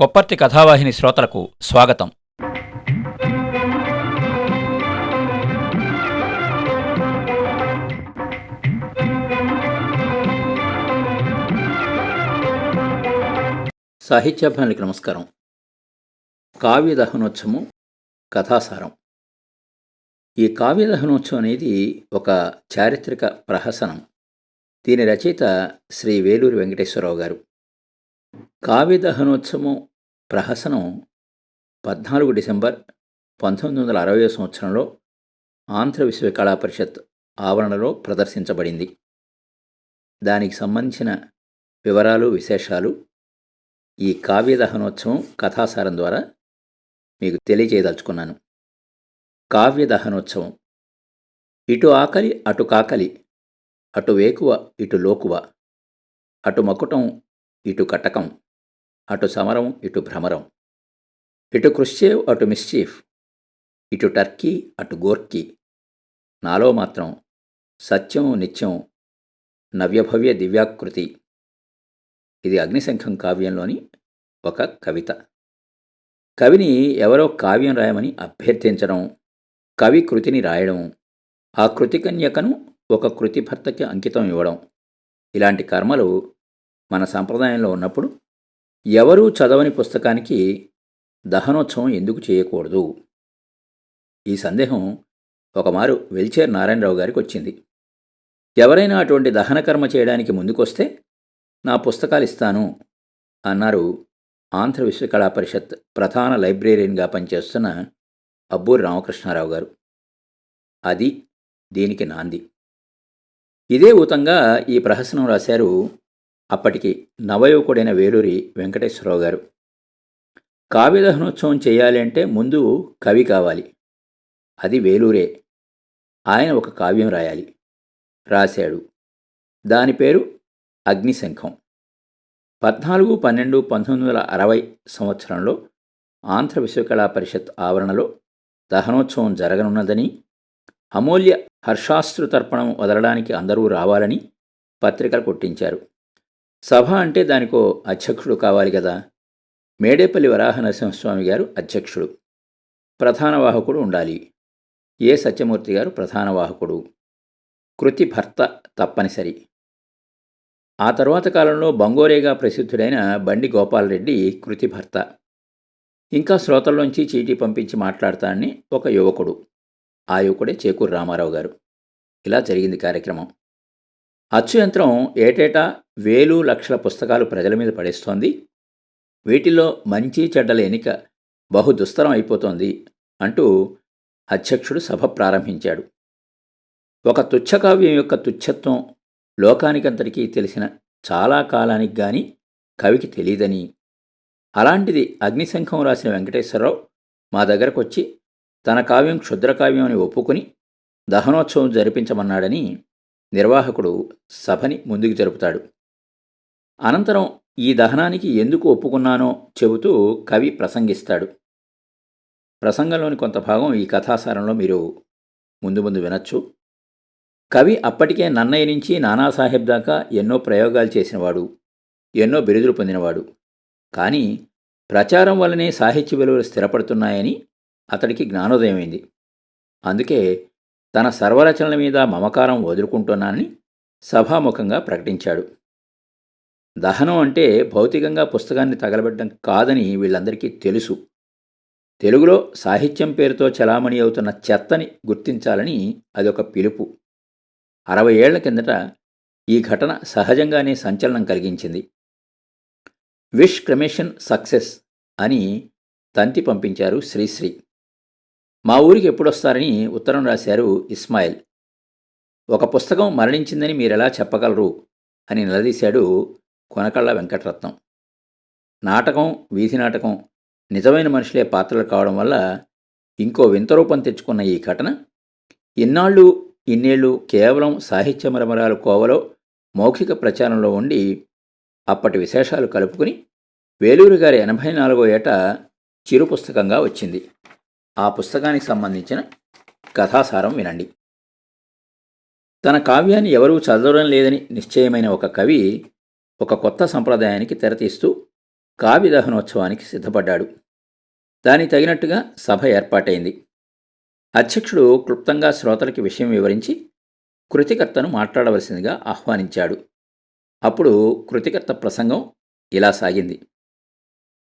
కొప్పర్తి కథావాహిని శ్రోతలకు స్వాగతం. సాహిత్యాభిమానులకి నమస్కారం. కావ్య దహనోత్సవం కథాసారం. ఈ కావ్య దహనోత్సవం అనేది ఒక చారిత్రక ప్రహసనం. దీని రచయిత శ్రీ వేలూరి వెంకటేశ్వరరావు గారు. కావ్య దహనోత్సవం ప్రహసనం పద్నాలుగు డిసెంబర్ పంతొమ్మిది వందల అరవై సంవత్సరంలో ఆంధ్ర విశ్వకళా పరిషత్ ఆవరణలో ప్రదర్శించబడింది. దానికి సంబంధించిన వివరాలు విశేషాలు ఈ కావ్య దహనోత్సవం కథాసారం ద్వారా మీకు తెలియజేయదలుచుకున్నాను. కావ్య దహనోత్సవం ఇటు ఆకలి అటు కాకలి అటు వేకువ ఇటు లోకువ అటు మకుటం ఇటు కటకం అటు సమరం ఇటు భ్రమరం. ఇటు క్రుశ్చేవ్ అటు మిస్చీఫ్. ఇటు టర్కీ అటు గోర్కీ. నాలో మాత్రం సత్యం నిత్యం నవ్యభవ్య దివ్యాకృతి. ఇది అగ్నిశంఖం కావ్యంలోని ఒక కవిత. కవిని ఎవరో కావ్యం రాయమని అభ్యర్థించడం కవి కృతిని రాయడం ఆ కృతి కన్యకను ఒక కృతి భర్తకి అంకితం ఇవ్వడం. ఇలాంటి కర్మలు మన సంప్రదాయంలో ఉన్నప్పుడు ఎవరూ చదవని పుస్తకానికి దహనోత్సవం ఎందుకు చేయకూడదు? ఈ సందేహం ఒకమారు వెల్చేర్ నారాయణరావు గారికి వచ్చింది. ఎవరైనా అటువంటి దహనకర్మ చేయడానికి ముందుకొస్తే నా పుస్తకాలు ఇస్తాను అన్నారు ఆంధ్ర విశ్వకళా పరిషత్ ప్రధాన లైబ్రేరియన్గా పనిచేస్తున్న అబ్బూరి రామకృష్ణారావు గారు. అది దీనికి నాంది. ఇదే ఊతంగా ఈ ప్రహసనం రాశారు అప్పటికి నవయువకుడైన వేలూరి వెంకటేశ్వరరావు గారు కావ్యదహనోత్సవం చేయాలి అంటే ముందు కవి కావాలి. అది వేలూరే. ఆయన ఒక కావ్యం రాయాలి. రాశాడు. దాని పేరు అగ్నిశంఖం. పద్నాలుగు పన్నెండు పంతొమ్మిది వందల అరవై సంవత్సరంలో ఆంధ్ర విశ్వకళా పరిషత్ ఆవరణలో దహనోత్సవం జరగనున్నదని అమూల్య హర్షాశ్రుతర్పణం వదలడానికి అందరూ రావాలని పత్రికలు కొట్టించారు. సభ అంటే దానికో అధ్యక్షుడు కావాలి కదా. మేడేపల్లి వరాహ నరసింహస్వామి గారు అధ్యక్షుడు. ప్రధాన వాహకుడు ఉండాలి. ఏ సత్యమూర్తి గారు ప్రధాన వాహకుడు. కృతి భర్త తప్పనిసరి. ఆ తర్వాత కాలంలో బంగోరేగా ప్రసిద్ధుడైన బండి గోపాలరెడ్డి కృతి భర్త. ఇంకా శ్రోతల్లోంచి చీటీ పంపించి మాట్లాడతానని ఒక యువకుడు. ఆ యువకుడే చేకూరు రామారావు గారు. ఇలా జరిగింది కార్యక్రమం. అచ్చు యంత్రం ఏటేటా వేలు లక్షల పుస్తకాలు ప్రజల మీద పడేస్తోంది. వీటిల్లో మంచి చెడ్డల ఎన్నిక బహు దుస్తరం అయిపోతోంది అంటూ అధ్యక్షుడు సభ ప్రారంభించాడు. ఒక తుచ్చకావ్యం యొక్క తుచ్చత్వం లోకానికంతటికీ తెలిసిన చాలా కాలానికి గాని కవికి తెలియదని. అలాంటిది అగ్నిశంఖం రాసిన వెంకటేశ్వరరావు మా దగ్గరకు వచ్చి తన కావ్యం క్షుద్రకావ్యం అని ఒప్పుకుని దహనోత్సవం జరిపించమన్నాడని నిర్వాహకుడు సభని ముందుకు జరుపుతాడు. అనంతరం ఈ దహనానికి ఎందుకు ఒప్పుకున్నానో చెబుతూ కవి ప్రసంగిస్తాడు. ప్రసంగంలోని కొంత భాగం ఈ కథాసారంలో మీరు ముందు ముందు వినొచ్చు. కవి అప్పటికే నన్నయ్య నుంచి నానాసాహెబ్ దాకా ఎన్నో ప్రయోగాలు చేసినవాడు ఎన్నో బిరుదులు పొందినవాడు. కానీ ప్రచారం వల్లనే సాహిత్య విలువలు స్థిరపడుతున్నాయని అతడికి జ్ఞానోదయమైంది. అందుకే తన సర్వరచనల మీద మమకారం వదులుకుంటున్నానని సభాముఖంగా ప్రకటించాడు. దహనం అంటే భౌతికంగా పుస్తకాన్ని తగలబెట్టడం కాదని వీళ్ళందరికీ తెలుసు. తెలుగులో సాహిత్యం పేరుతో చలామణి అవుతున్న చెత్తని గుర్తించాలని అదొక పిలుపు. అరవై ఏళ్ళ కిందట ఈ ఘటన సహజంగానే సంచలనం కలిగించింది. విష్ క్రమేషన్ సక్సెస్ అని తంతి పంపించారు శ్రీశ్రీ. మా ఊరికి ఎప్పుడొస్తారని ఉత్తరం రాశారు ఇస్మాయిల్. ఒక పుస్తకం మరణించిందని మీరెలా చెప్పగలరు? అని నిలదీశాడు కొనకళ్ళ వెంకటరత్నం. నాటకం వీధి నాటకం నిజమైన మనుషులే పాత్రలు కావడం వల్ల ఇంకో వింత రూపం తెచ్చుకున్న ఈ ఘటన? ఇన్నాళ్ళు ఇన్నేళ్ళు కేవలం సాహిత్య మరమరాలు కోవలో మౌఖిక ప్రచారంలో ఉండి అప్పటి విశేషాలు కలుపుకుని వేలూరు గారి ఎనభై నాలుగో ఏట చిరు పుస్తకంగా వచ్చింది. ఆ పుస్తకానికి సంబంధించిన కథాసారం వినండి. తన కావ్యాన్ని ఎవరూ చదవడం లేదని నిశ్చయమైన ఒక కవి ఒక కొత్త సంప్రదాయానికి తెరతీస్తూ కావ్యదహనోత్సవానికి సిద్ధపడ్డాడు. దానికి తగినట్టుగా సభ ఏర్పాటైంది. అధ్యక్షుడు క్లుప్తంగా శ్రోతలకి విషయం వివరించి కృతికర్తను మాట్లాడవలసిందిగా ఆహ్వానించాడు. అప్పుడు కృతికర్త ప్రసంగం ఇలా సాగింది.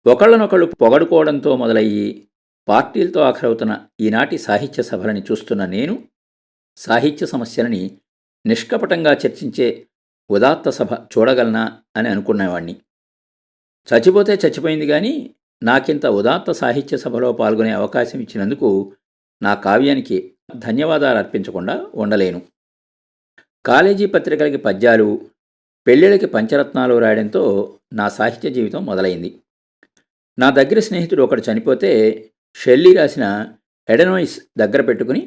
ఒకళ్ళనొకళ్ళు పొగడుకోవడంతో మొదలయ్యి పార్టీలతో ఆఖరవుతున్న ఈనాటి సాహిత్య సభలని చూస్తున్న నేను సాహిత్య సమస్యలని నిష్కపటంగా చర్చించే ఉదాత్త సభ చూడగలనా అని అనుకునేవాణ్ణి. చచ్చిపోతే చచ్చిపోయింది కానీ నాకింత ఉదాత్త సాహిత్య సభలో పాల్గొనే అవకాశం ఇచ్చినందుకు నా కావ్యానికి ధన్యవాదాలు అర్పించకుండా ఉండలేను. కాలేజీ పత్రికలకి పద్యాలు పెళ్ళిళ్ళకి పంచరత్నాలు రాయడంతో నా సాహిత్య జీవితం మొదలైంది. నా దగ్గర స్నేహితుడు ఒకడు చనిపోతే షెల్లీ రాసిన ఎడనోయిస్ దగ్గర పెట్టుకుని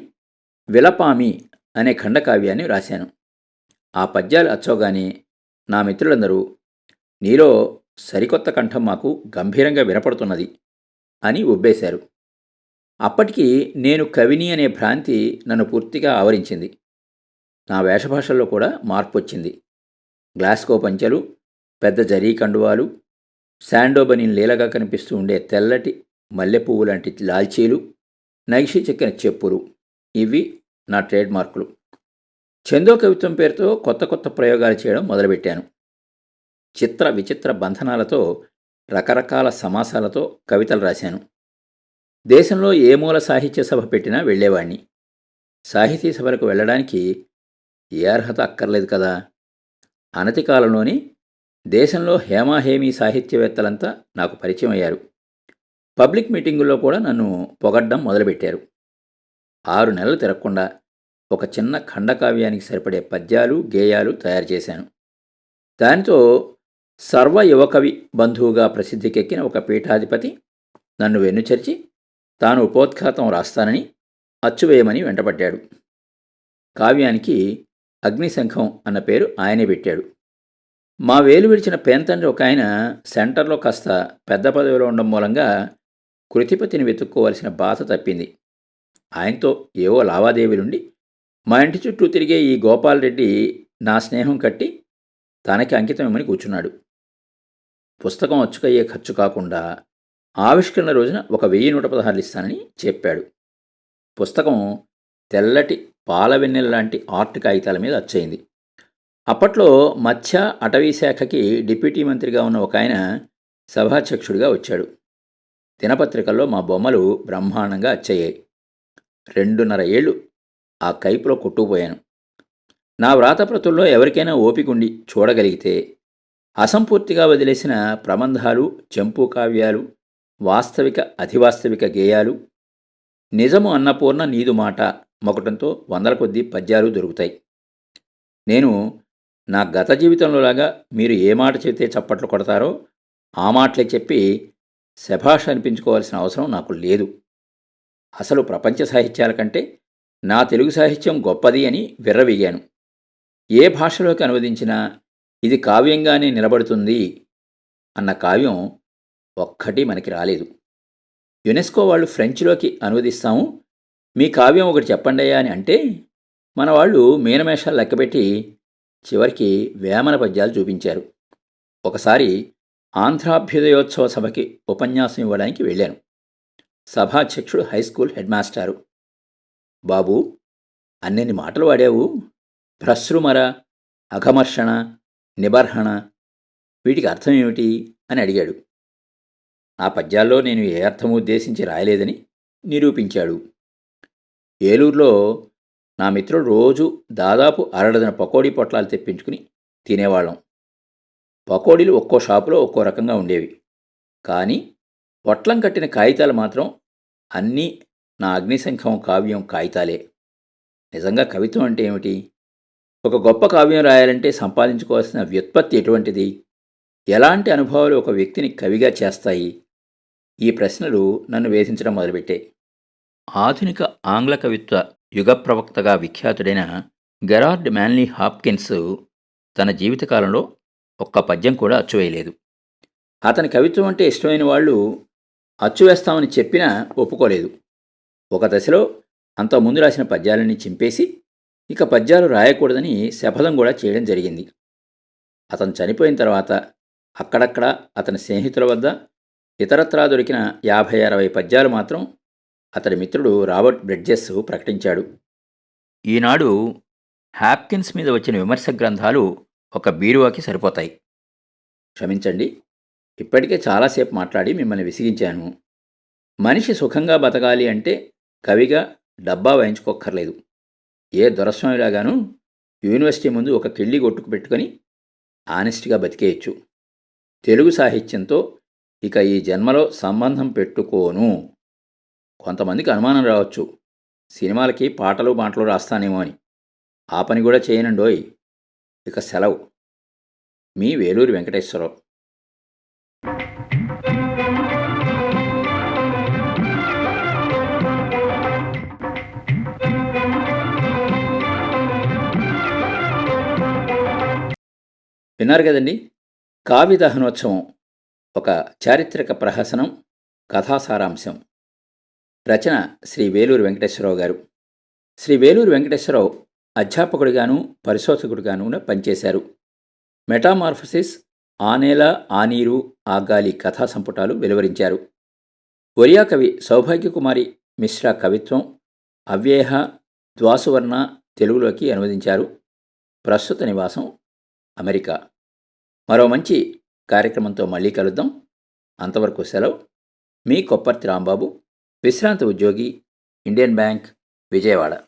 విలపామి అనే ఖండకావ్యాన్ని రాశాను. ఆ పద్యాలు అచ్చోగానే నా మిత్రులందరూ నీలో సరికొత్త కంఠం మాకు గంభీరంగా వినపడుతున్నది అని ఉబ్బేశారు. అప్పటికి నేను కవిని అనే భ్రాంతి నన్ను పూర్తిగా ఆవరించింది. నా వేషభాషల్లో కూడా మార్పు వచ్చింది గ్లాస్కో పంచెలు పెద్ద జరీ కండువాలు శాండోబనిన్ లీలగా కనిపిస్తూ ఉండే తెల్లటి మల్లెపువ్వు లాంటి లాల్చీలు నైషి చెక్కిన చెప్పులు. ఇవి నా ట్రేడ్ మార్కులు. చందో కవిత్వం పేరుతో కొత్త కొత్త ప్రయోగాలు చేయడం మొదలుపెట్టాను. చిత్ర విచిత్ర బంధనాలతో రకరకాల సమాసాలతో కవితలు రాశాను. దేశంలో ఏ మూల సాహిత్య సభ పెట్టినా వెళ్ళేవాణ్ణి. సాహితీ సభలకు వెళ్ళడానికి ఏ అర్హత అక్కర్లేదు కదా? అనతి కాలంలోనే దేశంలో హేమాహేమీ సాహిత్యవేత్తలంతా నాకు పరిచయం అయ్యారు. పబ్లిక్ మీటింగుల్లో కూడా నన్ను పొగడ్డం మొదలుపెట్టారు. ఆరు నెలలు తిరగకుండా ఒక చిన్న ఖండకావ్యానికి సరిపడే పద్యాలు గేయాలు తయారు చేశాను. దానితో సర్వ యువకవి బంధువుగా ప్రసిద్ధికెక్కిన ఒక పీఠాధిపతి నన్ను వెన్నుచరిచి తాను ఉపోద్ఘాతం రాస్తానని అచ్చువేయమని వెంటపడ్డాడు కావ్యానికి అగ్నిశంఖం అన్న పేరు ఆయనే పెట్టాడు. మా వేలు విడిచిన పేంతండ్రి ఒక ఆయన సెంటర్లో కాస్త పెద్ద పదవిలో ఉండడం మూలంగా కృతిపతిని వెతుక్కోవలసిన బాధ తప్పింది. ఆయనతో ఏవో లావాదేవీలుండి మా ఇంటి చుట్టూ తిరిగే ఈ గోపాలరెడ్డి నా స్నేహం కట్టి తనకి అంకితం ఇమ్మని కూర్చున్నాడు. పుస్తకం అచ్చుకయ్యే ఖర్చు కాకుండా ఆవిష్కరణ రోజున ఒక వెయ్యి నూట పదహారులు ఇస్తానని చెప్పాడు. పుస్తకం తెల్లటి పాల వెన్నెల లాంటి ఆర్ట్ కాగితాల మీద అచ్చయింది. అప్పట్లో మత్స్య అటవీ శాఖకి డిప్యూటీ మంత్రిగా ఉన్న ఒక ఆయన సభాధ్యక్షుడిగా వచ్చాడు. దినపత్రికల్లో మా బొమ్మలు బ్రహ్మాండంగా అచ్చయ్యాయి. రెండున్నర ఏళ్ళు ఆ కైపులో కొట్టుకుపోయాను. నా వ్రాతప్రతుల్లో ఎవరికైనా ఓపికండి చూడగలిగితే అసంపూర్తిగా వదిలేసిన ప్రబంధాలు చెంపు కావ్యాలు వాస్తవిక అధివాస్తవిక గేయాలు నిజము అన్నపూర్ణ నీదు మాట మొకటంతో వందల కొద్దీ పద్యాలు దొరుకుతాయి. నేను నా గత జీవితంలోలాగా మీరు ఏ మాట చెబితే చప్పట్లు కొడతారో ఆ మాటలే చెప్పి శభాష అనిపించుకోవాల్సిన అవసరం నాకు లేదు. అసలు ప్రపంచ సాహిత్యాల కంటే నా తెలుగు సాహిత్యం గొప్పది అని విర్రవీగాను. ఏ భాషలోకి అనువదించినా ఇది కావ్యంగానే నిలబడుతుంది అన్న కావ్యం ఒక్కటి మనకి రాలేదు. యునెస్కో వాళ్ళు ఫ్రెంచ్లోకి అనువదిస్తాము మీ కావ్యం ఒకటి చెప్పండియా అని అంటే మన వాళ్ళు మీనమేషాలు లెక్కబెట్టి చివరికి వేమన పద్యాలు చూపించారు. ఒకసారి ఆంధ్రాభ్యుదయోత్సవ సభకి ఉపన్యాసం ఇవ్వడానికి వెళ్ళాను. సభాధ్యక్షుడు హై స్కూల్ హెడ్ మాస్టారు. బాబు అన్నెన్ని మాటలు వాడావు? భ్రశ్రుమర అఘమర్షణ నిబర్హణ వీటికి అర్థం ఏమిటి అని అడిగాడు. నా పద్యాల్లో నేను ఏ అర్థం ఉద్దేశించి రాయలేదని నిరూపించాడు. ఏలూరులో నా మిత్రుడు రోజు దాదాపు అరడదన పకోడీ పొట్లాలు తెప్పించుకుని తినేవాళ్ళం. పకోడీలు ఒక్కో షాపులో ఒక్కో రకంగా ఉండేవి. కానీ పొట్లం కట్టిన కాగితాలు మాత్రం అన్నీ నా అగ్నిశంఖం కావ్యం కాగితాలే. నిజంగా కవిత్వం అంటే ఏమిటి? ఒక గొప్ప కావ్యం రాయాలంటే సంపాదించుకోవాల్సిన వ్యుత్పత్తి ఎటువంటిది? ఎలాంటి అనుభవాలు ఒక వ్యక్తిని కవిగా చేస్తాయి? ఈ ప్రశ్నలు నన్ను వేధించడం మొదలుపెట్టాయి ఆధునిక ఆంగ్ల కవిత్వ యుగ ప్రవక్తగా విఖ్యాతుడైన గెరార్డ్ మ్యాన్లీ హాప్కిన్స్ తన జీవితకాలంలో ఒక్క పద్యం కూడా అచ్చువేయలేదు అతని కవిత్వం అంటే ఇష్టమైన వాళ్ళు అచ్చువేస్తామని చెప్పినా ఒప్పుకోలేదు. ఒక దశలో అంత ముందు రాసిన పద్యాలన్నీ చింపేసి ఇక పద్యాలు రాయకూడదని శపథం కూడా చేయడం జరిగింది. అతను చనిపోయిన తర్వాత అక్కడక్కడ అతని స్నేహితుల వద్ద ఇతరత్రా దొరికిన యాభై అరవై పద్యాలు మాత్రం అతడి మిత్రుడు రాబర్ట్ బ్రిడ్జెస్ ప్రకటించాడు. ఈనాడు హ్యాప్కిన్స్ మీద వచ్చిన విమర్శ గ్రంథాలు ఒక బీరువాకి సరిపోతాయి. క్షమించండి. ఇప్పటికే చాలాసేపు మాట్లాడి మిమ్మల్ని విసిగించాను. మనిషి సుఖంగా బతకాలి అంటే కవిగా డబ్బా వాయించుకోక్కర్లేదు. ఏ దొరస్వామిలాగాను యూనివర్సిటీ ముందు ఒక కిళ్ళి కొట్టుకు పెట్టుకొని ఆనెస్ట్గా బతికేయచ్చు. తెలుగు సాహిత్యంతో ఇక ఈ జన్మలో సంబంధం పెట్టుకోను. కొంతమందికి అనుమానం రావచ్చు. సినిమాలకి పాటలు మాటలు రాస్తానేమో అని. ఆ పని కూడా చేయనండోయ్. ఇక సెలవు. మీ వేలూరి వెంకటేశ్వరరావు. విన్నారు కదండి? కావ్య దహనోత్సవం ఒక చారిత్రక ప్రహసనం కథాసారాంశం రచన శ్రీ వేలూరు వెంకటేశ్వరరావు గారు. శ్రీ వేలూరు వెంకటేశ్వరరావు అధ్యాపకుడిగాను పరిశోధకుడిగాను పనిచేశారు. మెటామార్ఫసిస్ ఆనేల ఆనీరు ఆగాలి కథా సంపుటాలు వెలువరించారు. ఒరియా కవి సౌభాగ్యకుమారి మిశ్రా కవిత్వం అవ్యేహ ద్వాసువర్ణ తెలుగులోకి అనువదించారు. ప్రస్తుత నివాసం అమెరికా. మరో మంచి కార్యక్రమంతో మళ్ళీ కలుద్దాం. అంతవరకు సెలవు. మీ కొప్పర్తి రాంబాబు విశ్రాంత ఉద్యోగి ఇండియన్ బ్యాంక్ విజయవాడ.